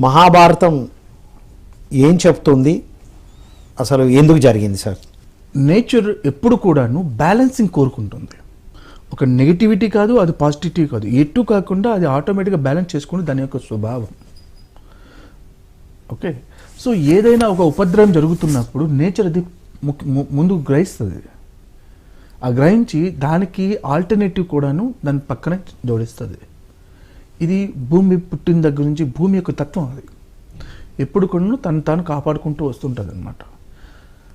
మహాభారతం ఏం చెప్తుంది? అసలు ఎందుకు జరిగింది సార్? నేచర్ ఎప్పుడు కూడాను బ్యాలెన్సింగ్ కోరుకుంటుంది. ఒక నెగిటివిటీ కాదు అది పాజిటివిటీ కాదు. ఎటు కాకుండా అది ఆటోమేటిక్గా బ్యాలెన్స్ చేసుకుని దాని యొక్క స్వభావం. ఓకే? సో ఏదైనా ఒక ఉపద్రవం జరుగుతున్నప్పుడు నేచర్ అది ముక్- ము- ముందు గ్రహిస్తుంది. ఆ గ్రహించి దానికి ఆల్టర్నేటివ్ కూడాను దాని పక్కనే జోడిస్తుంది. ఇది భూమి పుట్టిన దగ్గర నుంచి భూమి యొక్క తత్వం అది. ఎప్పుడు కూడా తను తాను కాపాడుకుంటూ వస్తుంటుంది అనమాట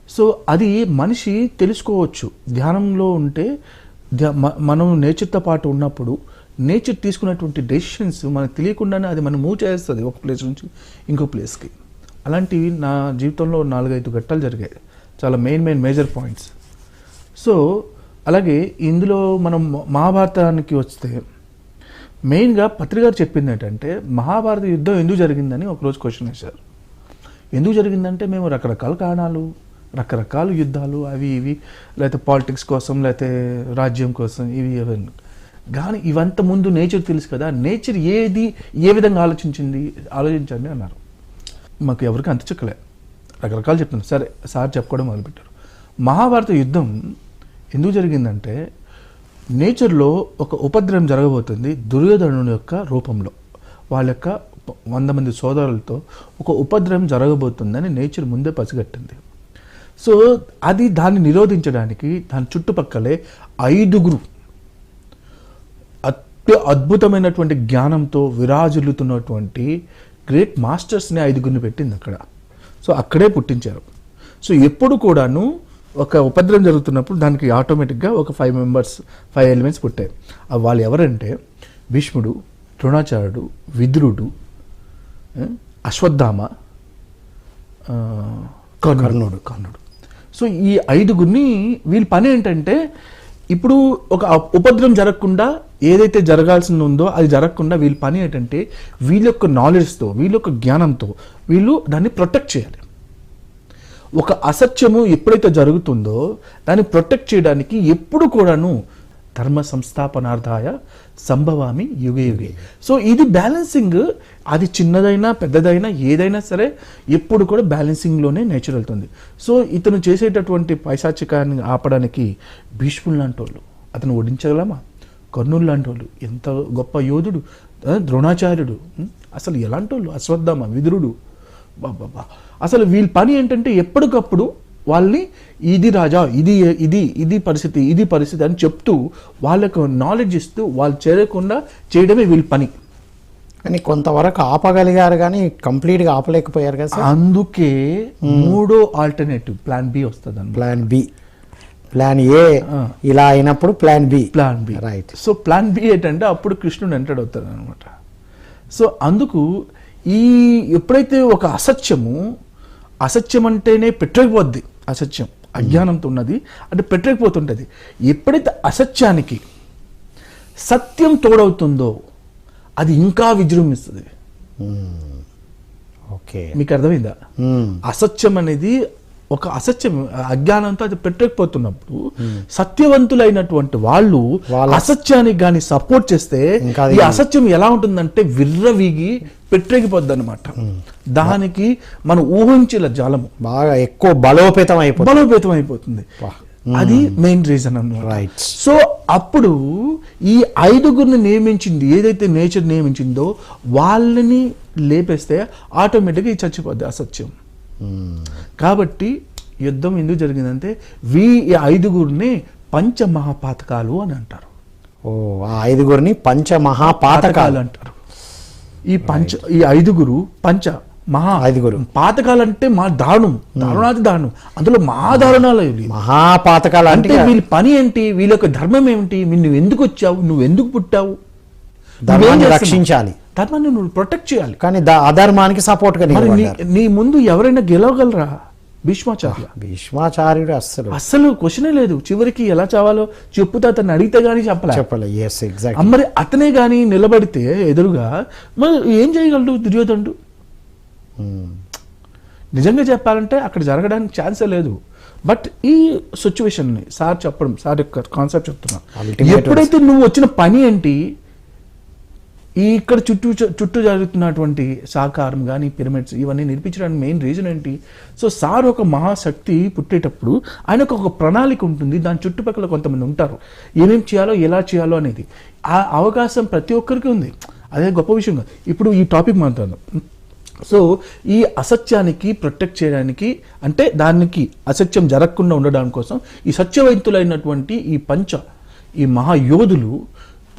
సో అది మనిషి తెలుసుకోవచ్చు. ధ్యానంలో ఉంటే ధ్యా- మనం నేచర్తో పాటు ఉన్నప్పుడు నేచర్ తీసుకున్నటువంటి డెసిషన్స్ మనకు తెలియకుండానే అది మనం మూవ్ చేస్తుంది ఒక ప్లేస్ నుంచి ఇంకో ప్లేస్కి అలాంటివి నా జీవితంలో నాలుగైదు ఘట్టాలు జరిగాయి. చాలా main main major points so అలాగే ఇందులో మనం మహాభారతానికి వస్తే మెయిన్గా పత్రికారు చెప్పింది ఏంటంటే మహాభారత యుద్ధం ఎందుకు జరిగిందని ఒకరోజు క్వశ్చన్ వేశారు. ఎందుకు జరిగిందంటే మేము రకరకాల కారణాలు రకరకాల యుద్ధాలు అవి ఇవి లేకపోతే పాలిటిక్స్ కోసం లేకపోతే రాజ్యం కోసం ఇవి ఇవన్నీ. కానీ ఇవంత ముందు నేచర్ తెలుసు కదా నేచర్ ఏది ఏ విధంగా ఆలోచించింది ఆలోచించండి అన్నారు. మాకు ఎవరికి అంత చిక్కలే. రకరకాలు చెప్తున్నారు. సరే సార్ చెప్పుకోవడం మొదలుపెట్టారు. మహాభారత యుద్ధం ఎందుకు జరిగిందంటే నేచర్లో ఒక ఉపద్రవం జరగబోతుంది దుర్యోధనుని యొక్క రూపంలో. వాళ్ళ యొక్క వంద మంది సోదరులతో ఒక ఉపద్రవం జరగబోతుందని నేచర్ ముందే పసిగట్టింది. సో అది దాన్ని నిరోధించడానికి దాని చుట్టుపక్కలే ఐదుగురు అత్య అద్భుతమైనటువంటి జ్ఞానంతో విరాజిల్లుతున్నటువంటి గ్రేట్ మాస్టర్స్ని ఐదుగురిని పెట్టింది అక్కడ. సో అక్కడే పుట్టించారు. సో ఎప్పుడు కూడాను ఒక ఉపద్రవం జరుగుతున్నప్పుడు దానికి ఆటోమేటిక్గా ఒక ఫైవ్ మెంబర్స్ ఫైవ్ ఎలిమెంట్స్ పుట్టాయి. వాళ్ళు ఎవరంటే భీష్ముడు ద్రోణాచార్యుడు విదురుడు అశ్వత్థామ కర్ణుడు. కర్ణుడు సో ఈ ఐదుగురిని వీళ్ళ పని ఏంటంటే ఇప్పుడు ఒక ఉపద్రవం జరగకుండా ఏదైతే జరగాల్సింది ఉందో అది జరగకుండా వీళ్ళ పని ఏంటంటే వీళ్ళ యొక్క నాలెడ్జ్తో వీళ్ళ యొక్క జ్ఞానంతో వీళ్ళు దాన్ని ప్రొటెక్ట్ చేయాలి. ఒక అసత్యము ఎప్పుడైతే జరుగుతుందో దాన్ని ప్రొటెక్ట్ చేయడానికి ఎప్పుడు కూడాను ధర్మ సంస్థాపనార్థాయ సంభవామి యుగే యుగే. సో ఇది బ్యాలెన్సింగ్. అది చిన్నదైనా పెద్దదైనా ఏదైనా సరే ఎప్పుడు కూడా బ్యాలెన్సింగ్లోనే నేచర్ వెళ్తుంది. సో ఇతను చేసేటటువంటి పైశాచికాన్ని ఆపడానికి భీష్ముడు లాంటి వాళ్ళు అతను ఓడించగలమా? కర్నూలు లాంటి వాళ్ళు ఎంత గొప్ప యోధుడు ద్రోణాచార్యుడు అసలు ఎలాంటి వాళ్ళు? అశ్వత్థామ విదురుడు బాబా అసలు వీళ్ళ పని ఏంటంటే ఎప్పటికప్పుడు వాళ్ళని ఇది రాజా ఇది ఇది ఇది పరిస్థితి ఇది పరిస్థితి అని చెప్తూ వాళ్ళకు నాలెడ్జ్ ఇస్తూ వాళ్ళు చేరకుండా చేయడమే వీళ్ళ పని. కానీ కొంతవరకు ఆపగలిగారు కానీ కంప్లీట్గా ఆపలేకపోయారు కదా అందుకే మూడో ఆల్టర్నేటివ్ ప్లాన్ బి వస్తుంది ప్లాన్ బి ప్లాన్ ఏ ఇలా అయినప్పుడు plan B plan B right so plan B ఏంటంటే అప్పుడు కృష్ణుడు ఎంటర్ అవుతాడు అనమాట సో అందుకు ఈ ఎప్పుడైతే ఒక అసత్యము అసత్యం అంటేనే పెట్టకపోద్ది అసత్యం అజ్ఞానంతో ఉన్నది అంటే పెట్టకపోతుంటుంది ఎప్పుడైతే అసత్యానికి సత్యం తోడవుతుందో అది ఇంకా విజృంభిస్తుంది. ఓకే. మీకు అర్థమైందా? అసత్యం అనేది ఒక అసత్యం అజ్ఞానంతో అది పెట్టకపోతున్నప్పుడు సత్యవంతులైనటువంటి వాళ్ళు వాళ్ళ- అసత్యానికి కానీ సపోర్ట్ చేస్తే ఈ అసత్యం ఎలా ఉంటుందంటే విర్రవీగి పెట్టేగిపోద్ది అనమాట దానికి మనం ఊహించిన జాలము బాగా ఎక్కువ బలోపేతం అయిపోతుంది. బలోపేతం అయిపోతుంది. అది మెయిన్ రీజన్ అన్నమాట. రైట్ సో అప్పుడు ఈ ఐదుగురిని నియమించింది ఏదైతే నేచర్ నియమించిందో వాళ్ళని లేపేస్తే ఆటోమేటిక్గా చచ్చిపోద్ది అసత్యం. కాబట్టి యుద్ధం ఎందుకు జరిగిందంటే వీ ఈ ఐదుగురిని పంచమహాపాతకాలు అని అంటారు. ఓ ఆ ఐదుగురిని పంచమహాపాతకాలు. అంటారు ఈ పంచ ఈ ఐదుగురు పంచ మహా ఐదుగురు. పాతకాలు అంటే మా దారుణం దారుణాది దారుణం. అందులో మహా దారుణాలు మహాపాతకాలు అంటే వీళ్ళ పని ఏంటి? వీళ్ళ యొక్క ధర్మం ఏమిటి? నువ్వు ఎందుకు వచ్చావు? నువ్వు ఎందుకు పుట్టావు? రక్షించాలి. ధర్మాన్ని నువ్వు ప్రొటెక్ట్ చేయాలి. కానీ అధర్మానికి సపోర్ట్గా మరి నీ ముందు ఎవరైనా గెలవగలరా? భీష్మాచార్య. భీష్మాచార్యుడు అస్సలు. అస్సలు క్వశ్చనే లేదు. చివరికి ఎలా చావాలో చెప్పుతా అతను అడిగితే గానీ చెప్పలే. చెప్పలే. ఎస్ ఎగ్జాక్ట్ మరి అతనే గాని నిలబడితే ఎదురుగా మరి ఏం చేయగలడు దుర్యోధనుడు? నిజంగా చెప్పాలంటే అక్కడ జరగడానికి ఛాన్సే లేదు. బట్ ఈ సిచ్యువేషన్ని సార్ చెప్పడం సార్ యొక్క కాన్సెప్ట్ చెప్తున్నా. ఎప్పుడైతే నువ్వు వచ్చిన పని ఏంటి? ఈ ఇక్కడ చుట్టూ చుట్టూ జరుగుతున్నటువంటి సాకారం కానీ పిరమిడ్స్ ఇవన్నీ నిర్మించడానికి మెయిన్ రీజన్ ఏంటి? సో సార్ ఒక మహాశక్తి పుట్టేటప్పుడు ఆయనకు ఒక ప్రణాళిక ఉంటుంది. దాని చుట్టుపక్కల కొంతమంది ఉంటారు. ఏమేం చేయాలో ఎలా చేయాలో అనేది. ఆ అవకాశం ప్రతి ఒక్కరికి ఉంది. అదే గొప్ప విషయం కాదు. ఇప్పుడు ఈ టాపిక్ మాట్లాడదాం. సో ఈ అసత్యానికి ప్రొటెక్ట్ చేయడానికి అంటే దానికి అసత్యం జరగకుండా ఉండడం కోసం ఈ సత్యవంతులైనటువంటి ఈ పంచ ఈ మహాయోధులు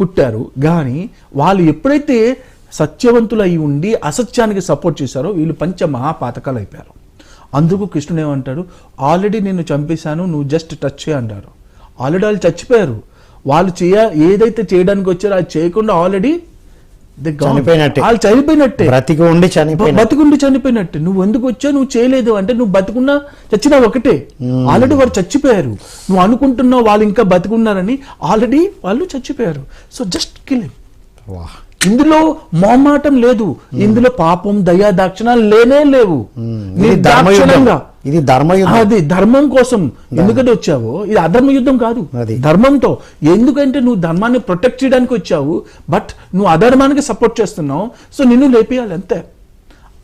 పుట్టారు. కానీ వాళ్ళు ఎప్పుడైతే సత్యవంతులై ఉండి అసత్యానికి సపోర్ట్ చేశారో వీళ్ళు పంచ మహాపాతకాలు అయిపోయారు. అందుకు కృష్ణుడు ఏమంటాడు? ఆల్రెడీ నేను చంపేశాను నువ్వు జస్ట్ టచ్ చేయ అంటారు. ఆల్రెడీ వాళ్ళు చచ్చిపోయారు. వాళ్ళు చేయ ఏదైతే చేయడానికి వచ్చారో అది చేయకుండా ఆల్రెడీ చనిపోయినట్టే. వాళ్ళు చనిపోయినట్టే. బ్రతికి ఉండి చనిపోయిన బతుకుండి చనిపోయినట్టు. నువ్వు ఎందుకు వచ్చావు? నువ్వు చేయలేదు అంటే నువ్వు బతుకున్నా చచ్చినా ఒకటే. ఆల్రెడీ వారు చచ్చిపోయారు. నువ్వు అనుకుంటున్నావు వాళ్ళు ఇంకా బతుకున్నారని ఆల్రెడీ వాళ్ళు చచ్చిపోయారు. సో జస్ట్ కిల్ వా. ఇందులో మొహమాటం లేదు. ఇందులో పాపం దయా దాక్షిణాలు లేనే లేవు. ఇది ధర్మయుద్ధం. అది ధర్మం కోసం. ఎందుకంటే వచ్చావో? ఇది అధర్మ యుద్ధం కాదు. ధర్మంతో. ఎందుకంటే నువ్వు ధర్మాన్ని ప్రొటెక్ట్ చేయడానికి వచ్చావు బట్ నువ్వు అధర్మానికి సపోర్ట్ చేస్తున్నావు. సో నిన్ను లేపేయాలి అంతే.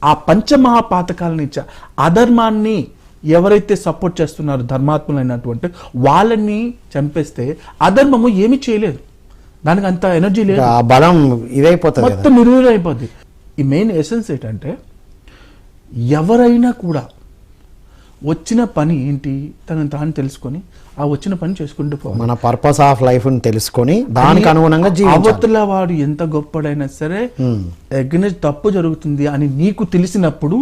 ఆ పంచమహాపాతకాలను ఇచ్చా. అధర్మాన్ని ఎవరైతే సపోర్ట్ చేస్తున్నారో ధర్మాత్ములైనటువంటి వాళ్ళని చంపేస్తే అధర్మము ఏమీ చేయలేదు. దానికి అంత ఎనర్జీ లేదు. ఆ బలం ఇదైపోతుంది మొత్తం నిర్వీర్యం అయిపోద్ది. ఈ మెయిన్ ఎసెన్స్ ఏంటంటే ఎవరైనా కూడా వచ్చిన పని ఏంటి తనని తాను తెలుసుకొని ఆ వచ్చిన పని చేసుకుంటూ పోవాలి. మన పర్పస్ ఆఫ్ లైఫ్ తెలుసుకొని దానికి అనుగుణంగా అవతల వాడు ఎంత గొప్పడైనా సరే ఎగ్నెస్ట్ తప్పు జరుగుతుంది అని నీకు తెలిసినప్పుడు.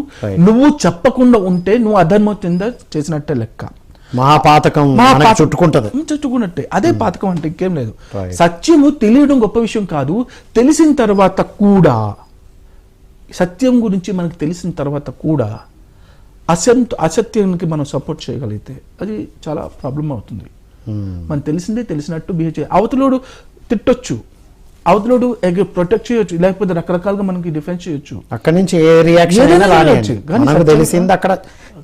నువ్వు చెప్పకుండా ఉంటే నువ్వు అధర్మం కింద చేసినట్టే లెక్క. మహాపాతకం చుట్టుకుంటది. చుట్టుకున్నట్టే. అదే పాతకం అంటే ఇంకేం లేదు. సత్యము తెలియడం గొప్ప విషయం కాదు తెలిసిన తర్వాత కూడా. సత్యం గురించి మనకు తెలిసిన తర్వాత కూడా అసత్ అసత్యానికి మనం సపోర్ట్ చేయగలిగితే అది చాలా ప్రాబ్లం అవుతుంది. మనకు తెలిసిందే తెలిసినట్టు బిహేవ్ చేయాలి అవతలోడు తిట్టొచ్చు. అవతలోడు ప్రొటెక్ట్ చేయొచ్చు. లేకపోతే రకరకాలుగా మనకి డిఫెన్స్ చేయొచ్చు. అక్కడి నుంచి ఏ రియాక్షన్ తెలిసింది అక్కడ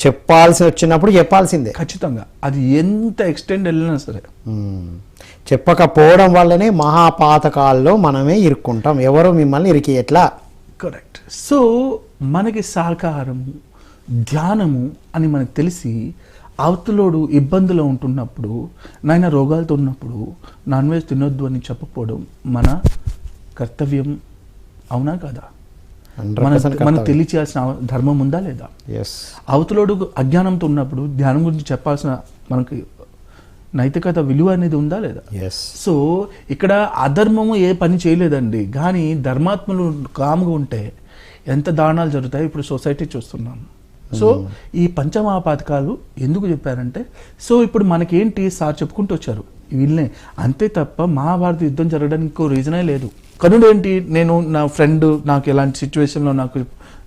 చెప్పాల్సి వచ్చినప్పుడు చెప్పాల్సిందే. ఖచ్చితంగా. అది ఎంత ఎక్స్టెండ్ వెళ్ళినా సరే. చెప్పకపోవడం వల్లనే మహాపాతకాల్లో మనమే ఇరుక్కుంటాం. ఎవరు మిమ్మల్ని ఇరికి ఎట్లా కరెక్ట్ సో మనకి సహకారము ధ్యానము అని మనకు తెలిసి అవతలోడు ఇబ్బందులో ఉంటున్నప్పుడు నాయన రోగాలతో ఉన్నప్పుడు నాన్ వెజ్ తినొద్దు అని చెప్పకపోవడం మన కర్తవ్యం అవునా కదా? మన తెలియచేయాల్సిన ధర్మం ఉందా లేదా? అవతలోడు అజ్ఞానంతో ఉన్నప్పుడు ధ్యానం గురించి చెప్పాల్సిన మనకి నైతికత విలువ అనేది ఉందా లేదా? సో ఇక్కడ అధర్మము ఏ పని చేయలేదండి. కానీ ధర్మాత్మలు కాముగా ఉంటే ఎంత దారుణాలు జరుగుతాయి ఇప్పుడు సొసైటీ చూస్తున్నాం. సో ఈ పంచమహాపాతకాలు ఎందుకు చెప్పారంటే సో ఇప్పుడు మనకేంటి సార్ చెప్పుకుంటూ వచ్చారు. వీళ్ళనే అంతే తప్ప మహాభారత యుద్ధం జరగడానికి ఇంకో రీజనే లేదు. కనుడు ఏంటి? నేను నా ఫ్రెండ్ నాకు ఎలాంటి సిచ్యువేషన్లో నాకు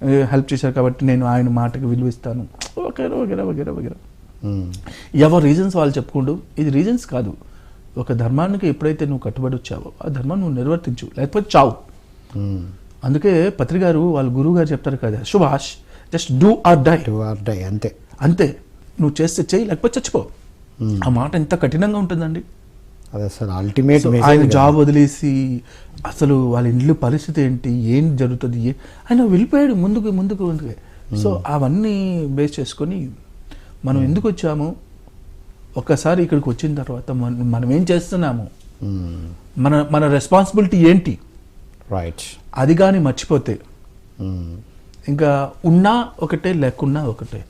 హెల్ప్ చేశారు కాబట్టి నేను ఆయన మాటకి విలువ ఇస్తాను. వగేరా వగేరా వగేరా వగేరా. ఉమ్. ఎవరి రీజన్స్ వాళ్ళు చెప్పుకుంటూ ఇది రీజన్స్ కాదు. ఒక ధర్మానికి ఎప్పుడైతే నువ్వు కట్టుబడి వచ్చావో ఆ ధర్మాన్ని నువ్వు నిర్వర్తించు. లేకపోతే చావు. ఉమ్. అందుకే పత్రి గారు వాళ్ళ గురువు గారు చెప్తారు కదా Subhash just do or die Do or die, అంతే. అంతే. నువ్వు చేస్తే చెయ్యి లేకపోతే చచ్చిపో. ఆ మాట ఎంత కఠినంగా ఉంటుందండి? అది అసలు అల్టిమేట్ ఆయన జాబ్ వదిలేసి అసలు వాళ్ళ ఇంట్లో పరిస్థితి ఏంటి ఏం జరుగుతుంది ఏ- ఆయన వెళ్ళిపోయాడు ముందుకు ముందుకు ముందుకు. సో అవన్నీ బేస్ చేసుకొని మనం ఎందుకు వచ్చాము? ఒక్కసారి ఇక్కడికి వచ్చిన తర్వాత మన మనం ఏం చేస్తున్నాము? మన మన రెస్పాన్సిబిలిటీ ఏంటి? రైట్ అది కానీ మర్చిపోతే. ఇంకా ఉన్నా ఒకటే లేకున్నా ఒకటే.